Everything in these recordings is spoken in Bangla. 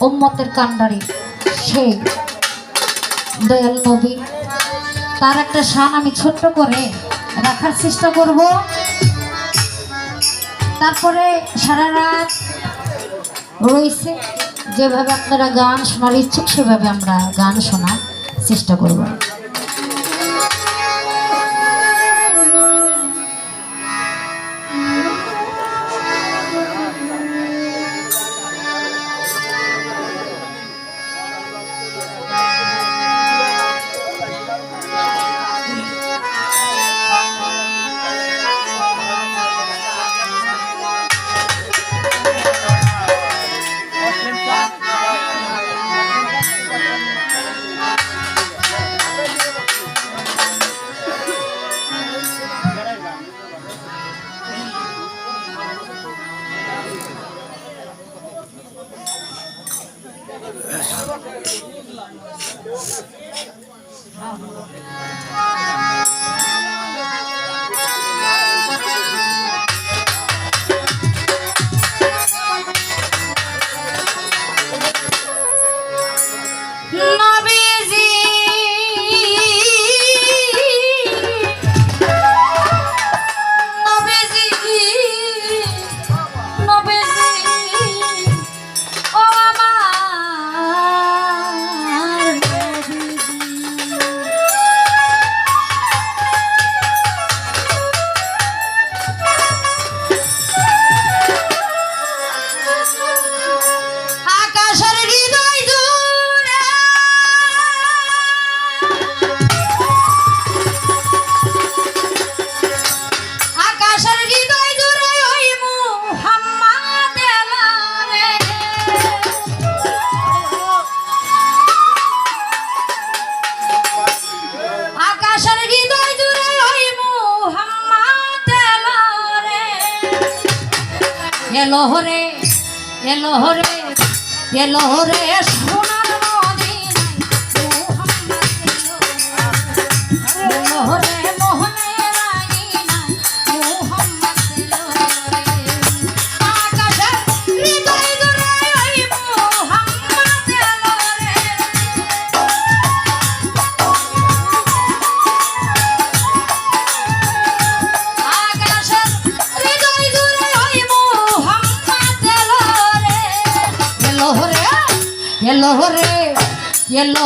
উম্মতের কাণ্ডারি। সেই দয়াল নবী, তার একটা সান আমি ছোট্ট করে রাখার চেষ্টা করব। তারপরে সারা রাত রয়েছে। যেভাবে আপনারা গান শোনার ইচ্ছুক, সেভাবে আমরা গান শোনার চেষ্টা করব। এলো হরে এলো হরে এলো হরে ಎಲ್ಲೋ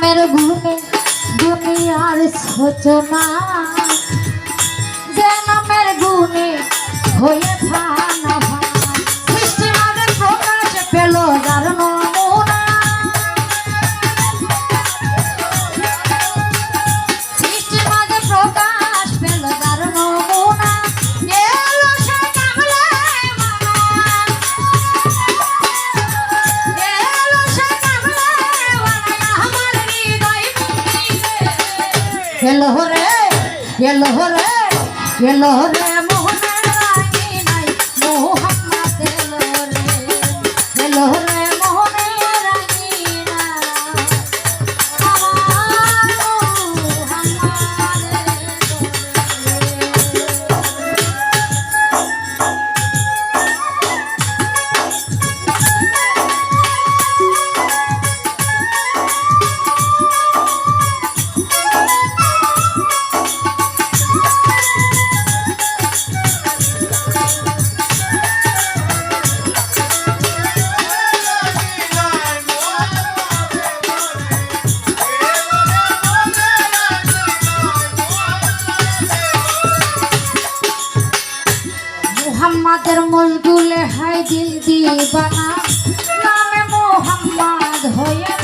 নামের গুণে দুনিয়ার সূচনা। যে নামের গুণে হয়ে ফানা খেলো রে। কাদের মজদুল হাই দিল দিবানা। নামে মোহাম্মদ হয়ে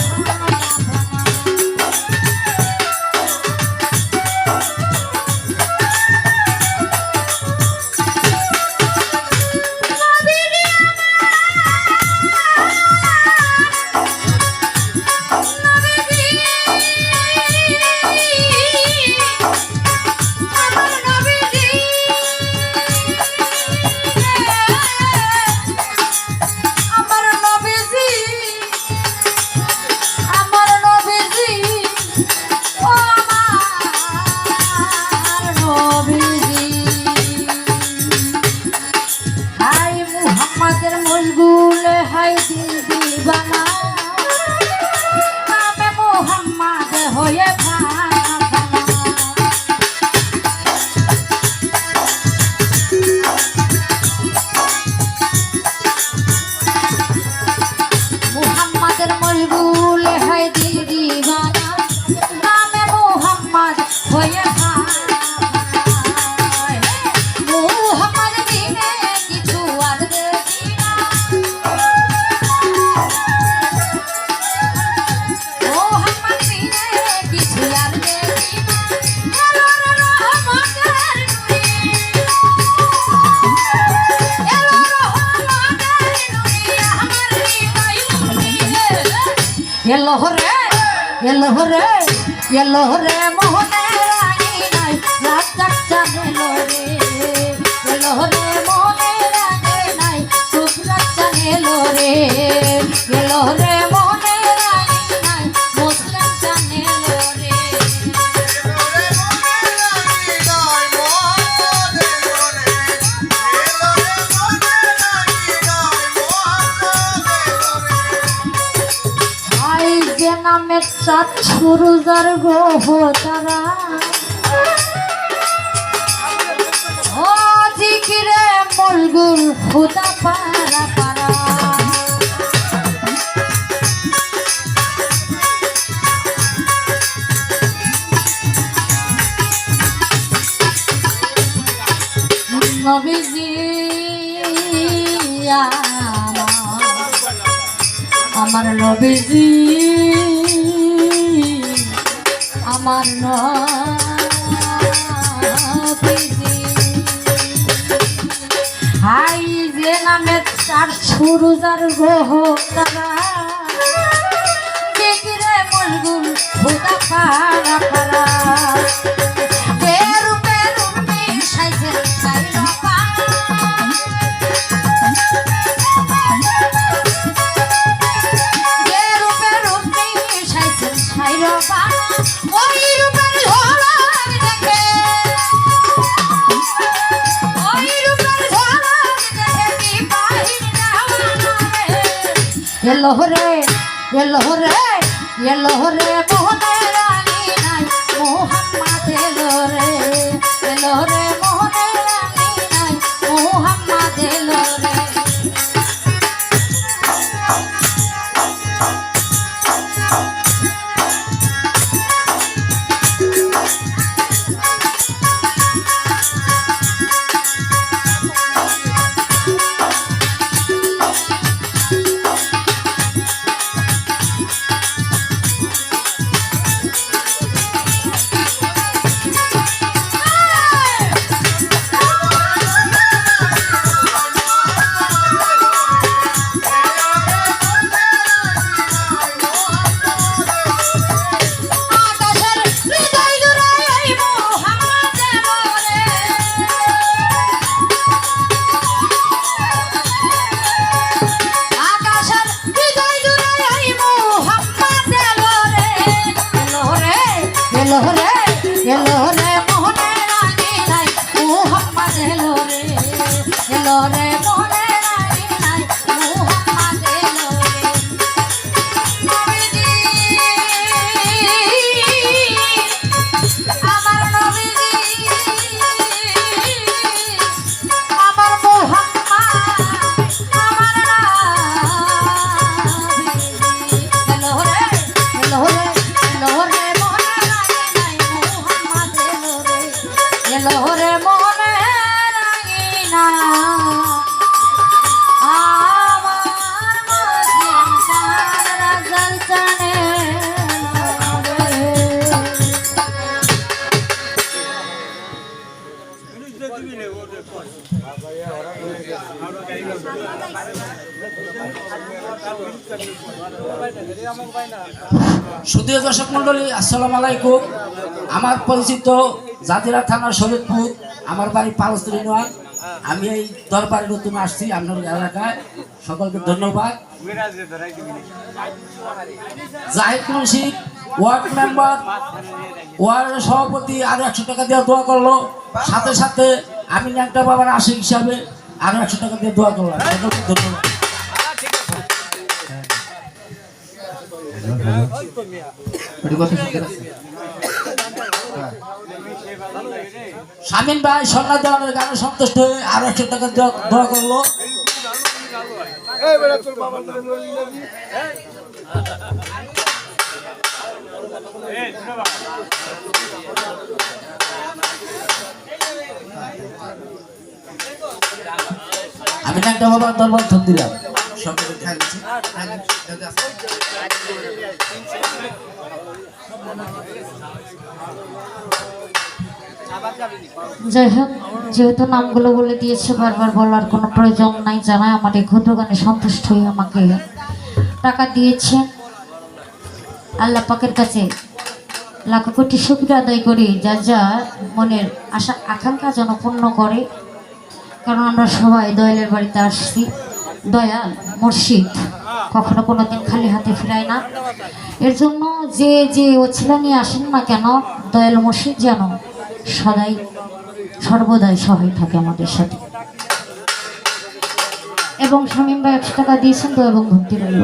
এলো হরে এলো হরে এলো হরে মোহনে রানী নাই রাজা চালো রে এলো হরে মোহনে রানী নাই সুখ রাজা এলো রে নামে চাঁদ সূর্যর গ্রহ ও জিকিরে মলগুল খুদা পারা পারা আমার নবীজি। আমার হাই যে নামে তার সুরুজার গ্রহ তারা মজগুল খোদা খারা এলো রে মোহনের রানী নাই, মোহাম্মদ এলো রে এলো রে মোহনের রানী নাই, মোহাম্মদ এলো রে। সুদীয় দর্শক মন্ডলী আসসালাম আলাইকুম। আমার পরিচিত জাতিরা থানার শরীরপুর আমার বাড়ি পারস্ত্রী নোয়ান আমি এই দরবারে নতুন আসছি আপনার এলাকায়। সকলকে ধন্যবাদ। জাহিদ মুন্সিদ ওয়ার্ড মেম্বার, ওয়ার্ডের সভাপতি আরও একশো টাকা দিয়ে দোয়া করল। সাথে সাথে আমি ন্যাংটা বাবার আশিক হিসাবে আরও একশো টাকা দিয়ে দোয়া করলাম। ধন্যবাদ। স্বামীন ভাই সন্ধ্যা দেওয়ানের গানে সন্তুষ্ট হয়ে আরও একশো টাকা দেওয়া- করল। আমি একটা বাবার দরবার দিলাম যাই হোক, যেহেতু নামগুলো বলে দিয়েছে, বারবার বলার কোনো প্রয়োজন নাই, জানায় আমার এই ক্ষুদ্র গানে সন্তুষ্ট হয়ে আমাকে টাকা দিয়েছে। আল্লাহ পাকের কাছে লাখ কোটি শুক্র আদায় করি, যা যা মনের আশা, আকাঙ্ক্ষা যেন পূর্ণ করে। কারণ আমরা সবাই দয়ালের বাড়িতে আসছি। দয়াল, মুর্শিদ। কখনো কোনো দিন খালি হাতে ফিরায় না। এর জন্য যে যে ওছিলা নিয়ে আসেন না কেন, দয়াল, মুর্শিদ যেন সদাই, সর্বদাই সহায় থাকে আমাদের সাথে। এবং শামীম ভাই একশো টাকা দিয়েছেন তো এবং ভক্তি রইল।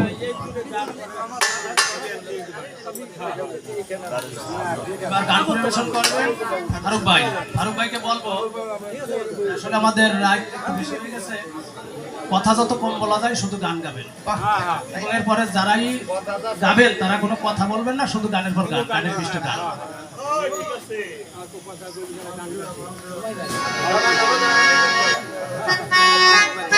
ফারুক ভাই। ফারুক ভাইকে বলব, আসলে আমাদের কথা যত কম বলা যায় শুধু গান গাবেন। এর এরপরে যারাই গাবেন তারা কোনো কথা বলবেন না শুধু গানের পর গান গানের পৃষ্ঠে গান। হ্যালো হ্যাঁ